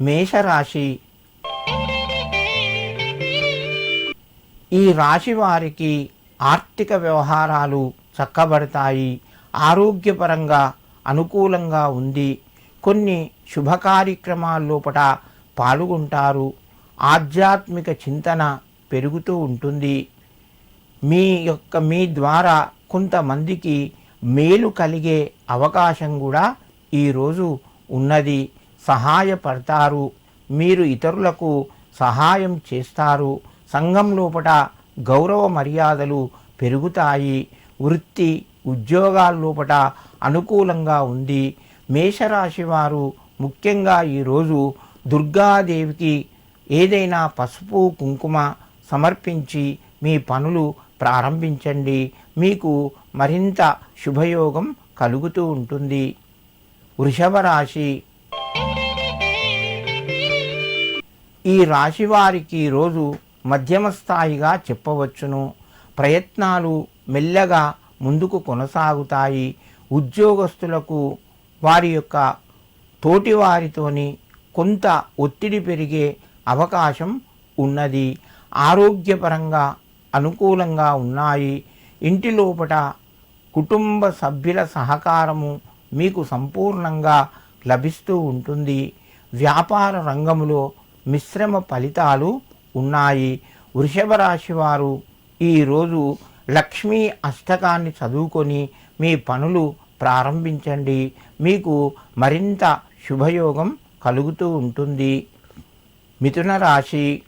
మేషరాశి. ఈ రాశి వారికి ఆర్థిక వ్యవహారాలు చక్కబడతాయి. ఆరోగ్యపరంగా అనుకూలంగా ఉంది. కొన్ని శుభ కార్యక్రమాల్లోపట పాల్గొంటారు. ఆధ్యాత్మిక చింతన పెరుగుతూ ఉంటుంది. మీ యొక్క మీ ద్వారా కొంతమందికి మేలు కలిగే అవకాశం కూడా ఈరోజు ఉన్నది. సహాయపడతారు. మీరు ఇతరులకు సహాయం చేస్తారు. సంఘం లోపట గౌరవ మర్యాదలు పెరుగుతాయి. వృత్తి ఉద్యోగాల లోపల అనుకూలంగా ఉంది. మేషరాశి వారు ముఖ్యంగా ఈరోజు దుర్గాదేవికి ఏదైనా పసుపు కుంకుమ సమర్పించి మీ పనులు ప్రారంభించండి. మీకు మరింత శుభయోగం కలుగుతూ ఉంటుంది. వృషభ రాశి ఈ రాశి వారికి రోజు మధ్యమ స్థాయిగా చెప్పవచ్చును. ప్రయత్నాలు మెల్లగా ముందుకు కొనసాగుతాయి. ఉద్యోగస్తులకు వారి యొక్క తోటి వారితోని కొంత ఒత్తిడి పెరిగే అవకాశం ఉన్నది. ఆరోగ్యపరంగా అనుకూలంగా ఉన్నాయి. ఇంటి లోపట కుటుంబ సభ్యుల సహకారము మీకు సంపూర్ణంగా లభిస్తూ ఉంటుంది. వ్యాపార రంగంలో మిశ్రమ ఫలితాలు ఉన్నాయి. వృషభ రాశి వారు ఈరోజు లక్ష్మీ అష్టకాన్ని చదువుకొని మీ పనులు ప్రారంభించండి. మీకు మరింత శుభయోగం కలుగుతూ ఉంటుంది. మిథున రాశి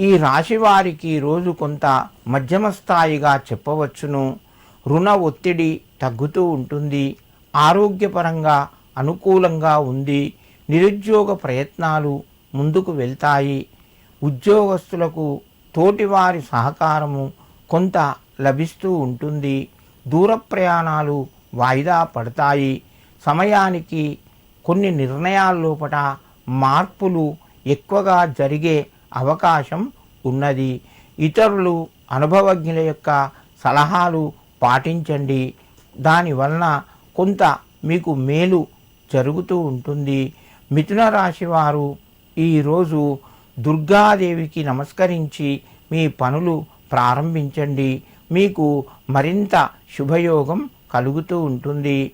ఈ రాశి వారికి రోజు కొంత మధ్యమ స్థాయిగా చెప్పవచ్చును. రుణ ఒత్తిడి తగ్గుతూ ఉంటుంది. ఆరోగ్యపరంగా అనుకూలంగా ఉంది. నిరుద్యోగ ప్రయత్నాలు ముందుకు వెళ్తాయి. ఉద్యోగస్తులకు తోటివారి సహకారము కొంత లభిస్తూ ఉంటుంది. దూర ప్రయాణాలు వాయిదా పడతాయి. సమయానికి కొన్ని నిర్ణయాల లోపట మార్పులు ఎక్కువగా జరిగే అవకాశం ఉన్నది. ఇతరులు అనుభవజ్ఞుల యొక్క సలహాలు పాటించండి. దానివలన కొంత మీకు మేలు జరుగుతూ ఉంటుంది. మిథున రాశి వారు ఈరోజు దుర్గాదేవికి నమస్కరించి మీ పనులు ప్రారంభించండి. మీకు మరింత శుభయోగం కలుగుతూ ఉంటుంది.